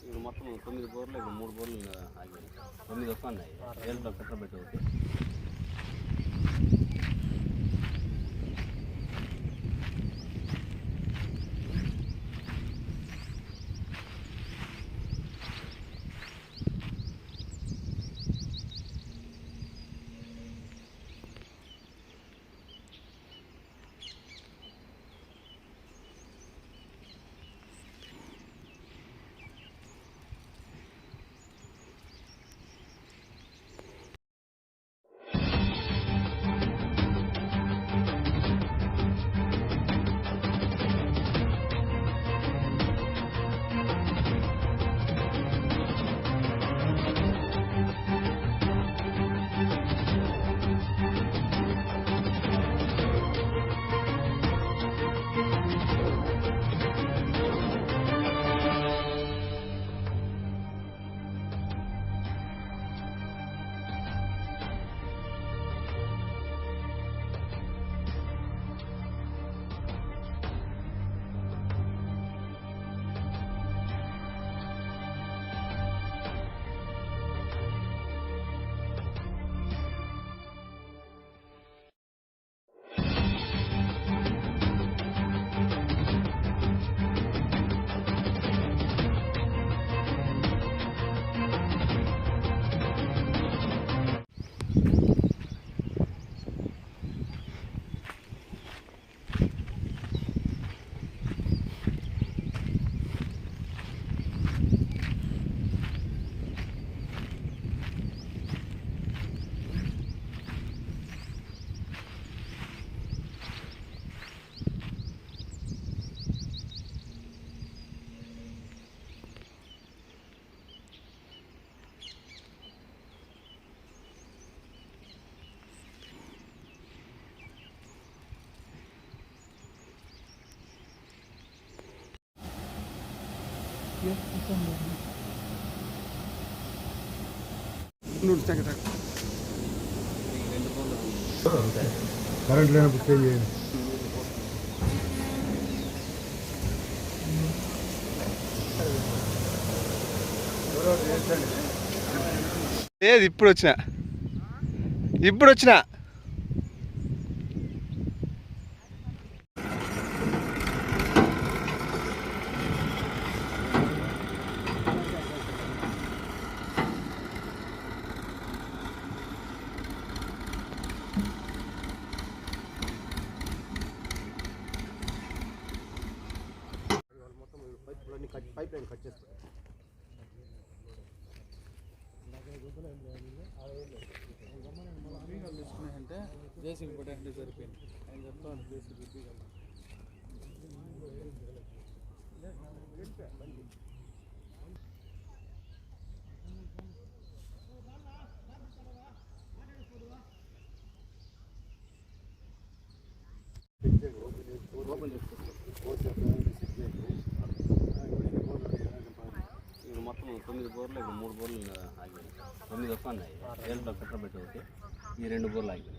ఇప్పుడు మొత్తం తొమ్మిది బోర్లు మూడు బోర్లు ఆగి తొమ్మిది వస్తున్నాయి. ఏళ్ళతో కట్ట కరెంట్ లేనప్పుడు చేంజ్ చేయండి. లేదు ఇప్పుడు వచ్చిన? ఇప్పుడు వచ్చినా పైప్ లైన్ కట్ చేస్తారు అంటే జేసీబీ పట్టంటే సరిపోయింది ఆయన చెప్తాను జేసీబీ ఇప్పుడు మొత్తం తొమ్మిది బోర్లు ఇప్పుడు మూడు బోర్లు ఆగినాయి. తొమ్మిది వస్తున్నాయి. ఏళ్ళతో కట్ట పెట్టి ఒకటి ఈ రెండు బోర్లు ఆగినాయి.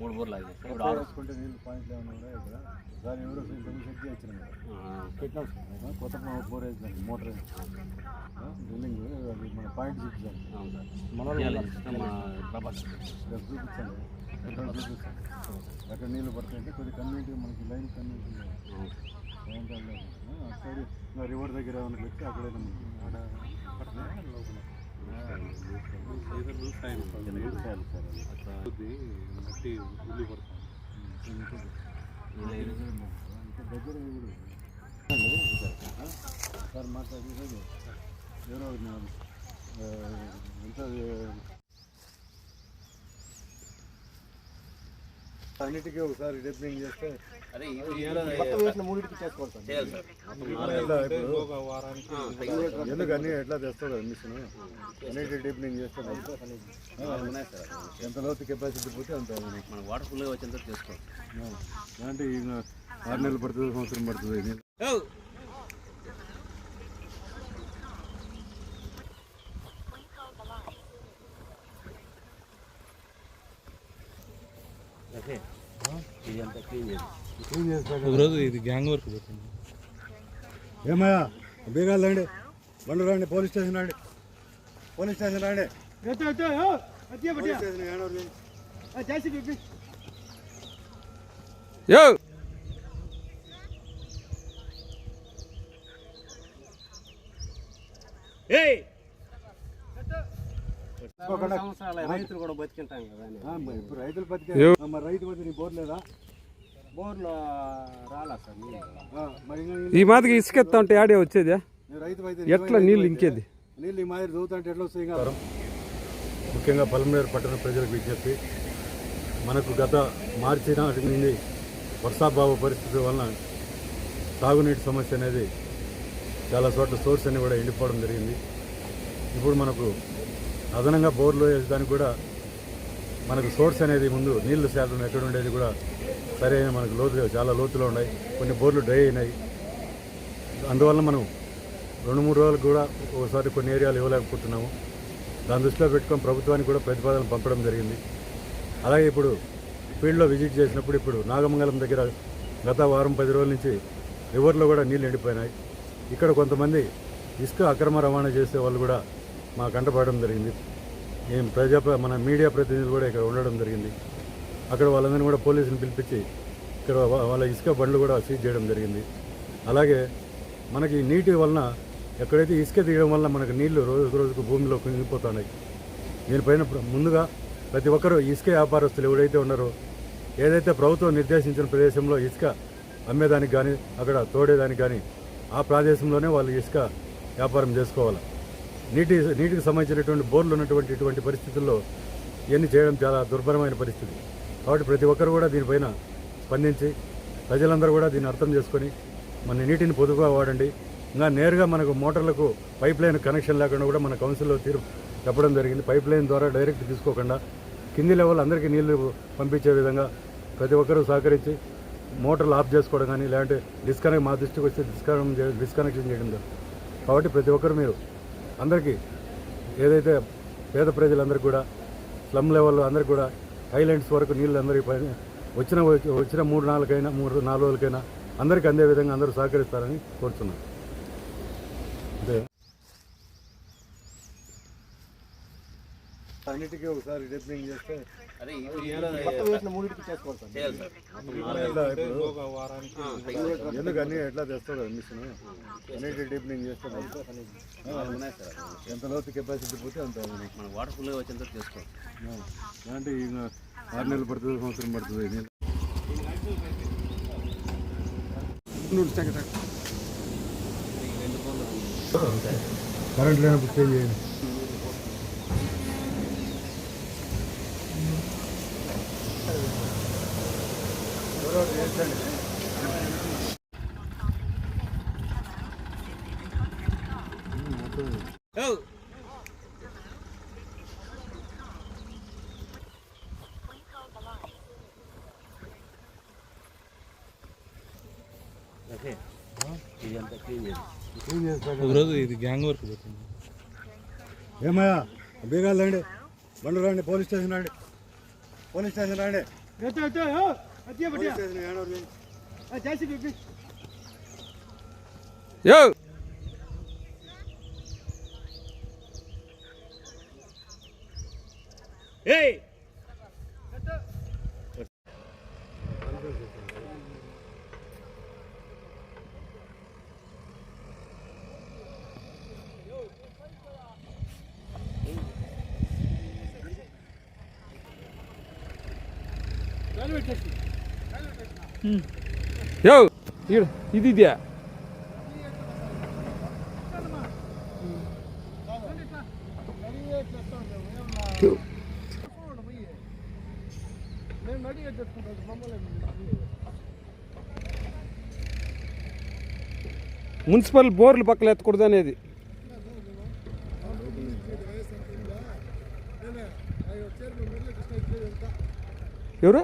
మూడు బోర్లు ఇప్పుడు ఆరు. వేసుకుంటే నీళ్ళు పాయింట్లు ఏమైనా ఉన్నాయి ఇక్కడ. దాని ఎవరో సెట్ చేయించిన పెట్టినాం కొత్త బోర్ వేసిందండి మోటార్ డ్రిల్లింగ్ అది మన పాయింట్ చూపించాలి అవును సార్. మనోళ్ళు ఇవాళ ఇష్టం మా ప్రభాకర్ రేపు చూపించండి. ఎక్కడ చూపిస్తాను ఎక్కడ నీళ్ళు పడతాయంటే కొద్ది కమ్యూనిటీ మనకి లైన్ కమ్యూనిటీ రివర్ దగ్గర ఏమైనా పెట్టి అక్కడ సార్ మట్టి ఉల్లి పడుతుంది సార్. మాట్లాడి ఎవరో ఎంత అన్నిటికీ ఒకసారి డెప్లింగ్ చేస్తే అదే ఇప్పుడు ఏదో మొత్తం వేసిన మూడింటికి చేసుకోవాలి సార్. చేయాలి సార్. మొత్తం నాలుగు ఎట్లా కదా మిషన్? అన్నిటి డీప్నింగ్ చేస్తే సార్. ఎంత లోతు కెపాసిటీ పోతే అంత. మన వాటర్ ఫుల్గా వచ్చేంత చేసుకోవాలి. అంటే ఆరు నెలలు పడుతుంది సంవత్సరం పడుతుంది నీళ్ళు ఓకే ఇది ఇదంతా క్లీన్ చేసి క్లీన్ చేస్తాడు ఒకరోజు ఇది గ్యాంగ్ వర్క్ పెట్టింది ఏమయ్యా? బీగాలు రండి. బండ్లు రండి. పోలీస్ స్టేషన్ రండి. పోలీస్ స్టేషన్ రండి. పోలీస్ స్టేషన్ రైతులు కూడా బతికింటాం కదా అని. ఆ, మరి ఇప్పుడు రైతులు బతికే. ఆ, మరి రైతు బతికి నీ బోర్ లేదా? బోర్లో రాలా సార్ నీళ్ళు? ఆ, మరి ఇంకా ఈ మాదిరి ఇసుక ఎత్తా ఉంటే ఆడే వచ్చేది? నీ రైతు ఎట్లా నీళ్ళు ఇంకేది? నీళ్ళు ఈ మాదిరి చదువుతుంటే ఎట్లా వస్తాయి ఇంకా? ముఖ్యంగా పలమనేరు పట్టణ ప్రజలకు విజ్ఞప్తి. మనకు గత మార్చి నాటి నుండి వర్షాభావ పరిస్థితి వలన తాగునీటి సమస్య అనేది చాలా చోట్ల సోర్స్ అని కూడా ఎండిపోవడం జరిగింది. ఇప్పుడు మనకు అదనంగా బోర్లు వేసేదానికి కూడా మనకు సోర్స్ అనేది ముందు నీళ్ళు శాతం ఎక్కడ ఉండేది కూడా సరైన మనకు లోతు చాలా లోతులో ఉన్నాయి. కొన్ని బోర్లు డ్రై అయినాయి. అందువల్ల మనం రెండు మూడు రోజులకు కూడా ఒకసారి కొన్ని ఏరియాలు ఇవ్వలేకపోతున్నాము. దాని దృష్టిలో పెట్టుకొని ప్రభుత్వానికి కూడా ప్రతిపాదన పంపడం జరిగింది. అలాగే ఇప్పుడు ఫీల్డ్లో విజిట్ చేసినప్పుడు ఇప్పుడు నాగమంగళం దగ్గర గత వారం పది రోజుల నుంచి రివర్లో కూడా నీళ్ళు ఎండిపోయినాయి. ఇక్కడ కొంతమంది ఇసుక అక్రమ రవాణా చేసే వాళ్ళు కూడా మా కంటపడడం జరిగింది. ఏం ప్రజా మన మీడియా ప్రతినిధులు కూడా ఇక్కడ ఉండడం జరిగింది. అక్కడ వాళ్ళందరినీ కూడా పోలీసులు పిలిపించి ఇక్కడ వాళ్ళ ఇసుక బండ్లు కూడా సీజ్ చేయడం జరిగింది. అలాగే మనకి నీటి వలన ఎక్కడైతే ఇసుక తీయడం వల్ల మనకు నీళ్ళు రోజుకు రోజుకు భూమిలో కుంగిపోతున్నాయి. దీనిపైన ముందుగా ప్రతి ఒక్కరూ ఇసుక వ్యాపారస్తులు ఎవరైతే ఉన్నారో ఏదైతే ప్రభుత్వం నిర్దేశించిన ప్రదేశంలో ఇసుక అమ్మేదానికి కానీ అక్కడ తోడేదానికి కానీ ఆ ప్రదేశంలోనే వాళ్ళు ఇసుక వ్యాపారం చేసుకోవాలి. నీటి నీటికి సంబంధించినటువంటి బోర్లు ఉన్నటువంటి ఇటువంటి పరిస్థితుల్లో ఇవన్నీ చేయడం చాలా దుర్భరమైన పరిస్థితి. కాబట్టి ప్రతి ఒక్కరు కూడా దీనిపైన స్పందించి ప్రజలందరూ కూడా దీన్ని అర్థం చేసుకొని మన నీటిని పొదుపుగా వాడండి. ఇంకా నేరుగా మనకు మోటార్లకు పైప్ లైన్ కనెక్షన్ లేకుండా కూడా మన కౌన్సిల్లో తీరు చెప్పడం జరిగింది. పైప్ లైన్ ద్వారా డైరెక్ట్ తీసుకోకుండా కింది లెవెల్ అందరికీ నీళ్ళు పంపించే విధంగా ప్రతి ఒక్కరూ సహకరించి మోటార్లు ఆఫ్ చేసుకోవడం కానీ లేదంటే డిస్కనెక్ట్ మా దృష్టికి వస్తే డిస్కనెక్ట్ డిస్కనెక్షన్ చేయడం కాబట్టి ప్రతి ఒక్కరు మీరు అందరికీ ఏదైతే పేద ప్రజలందరికీ కూడా స్లమ్ లెవెల్లో అందరికీ కూడా హైలైన్స్ వరకు నీళ్ళు అందరికీ పైన వచ్చిన వచ్చిన మూడు నాలుగైనా మూడు నాలుగు రోజులకైనా అందరికీ అందే విధంగా అందరూ సహకరిస్తారని కోరుతున్నాను. అన్నిటికీ ఒకసారి డెప్లింగ్ చేస్తే ఎందుకు అన్ని ఎట్లా తెస్తాడు మిషన్ అన్నిటి డీప్నింగ్ చేస్తే మనకు నాలుగు ఉన్నాయి సార్ ఎంత లోతు కెపాసిటీ పోతే అంత. మన వాటర్ ఫుల్గా వచ్చేంత ఆ. అంటే ఇంకా ఆరు నెలలు పడుతుంది సంవత్సరం పడుతుంది కరెంట్ లేనప్పుడు చేయండి. ఒకరోజు ఇది గ్యాంగ్ వర్క్ పెట్టింది. ఏమయ్యా? బీగాలు రండి. బండ్లు రండి. పోలీస్ స్టేషన్ రండి. పోలీస్ స్టేషన్ రండి. పోలీస్ స్టేషన్ ఏడవరు. యో యో ఈడ ఇది ఇదే మున్సిపల్ బోర్లు పక్కల ఎత్తకూడదు అనేది ఎవరు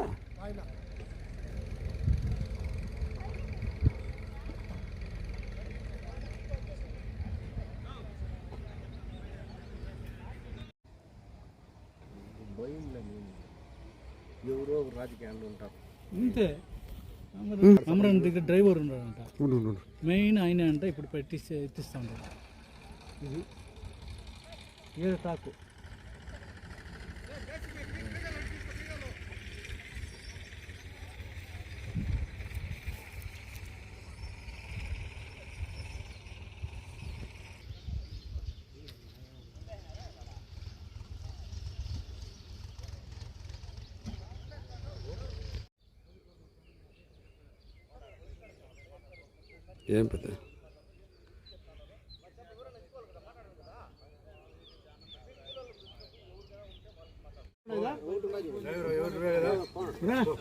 ఎవరో ఒక రాజకీయాలు ఉంటారు. ఇంతే. అమరన్ దగ్గర డ్రైవర్ ఉన్నాడంట. మెయిన్ ఆయనే అంట ఇప్పుడు పెట్టిస్తే ఎత్తిస్తా ఉంటాడు ఇది ఏడు టాకు. ఏం పెద్ద వాడేది లేదు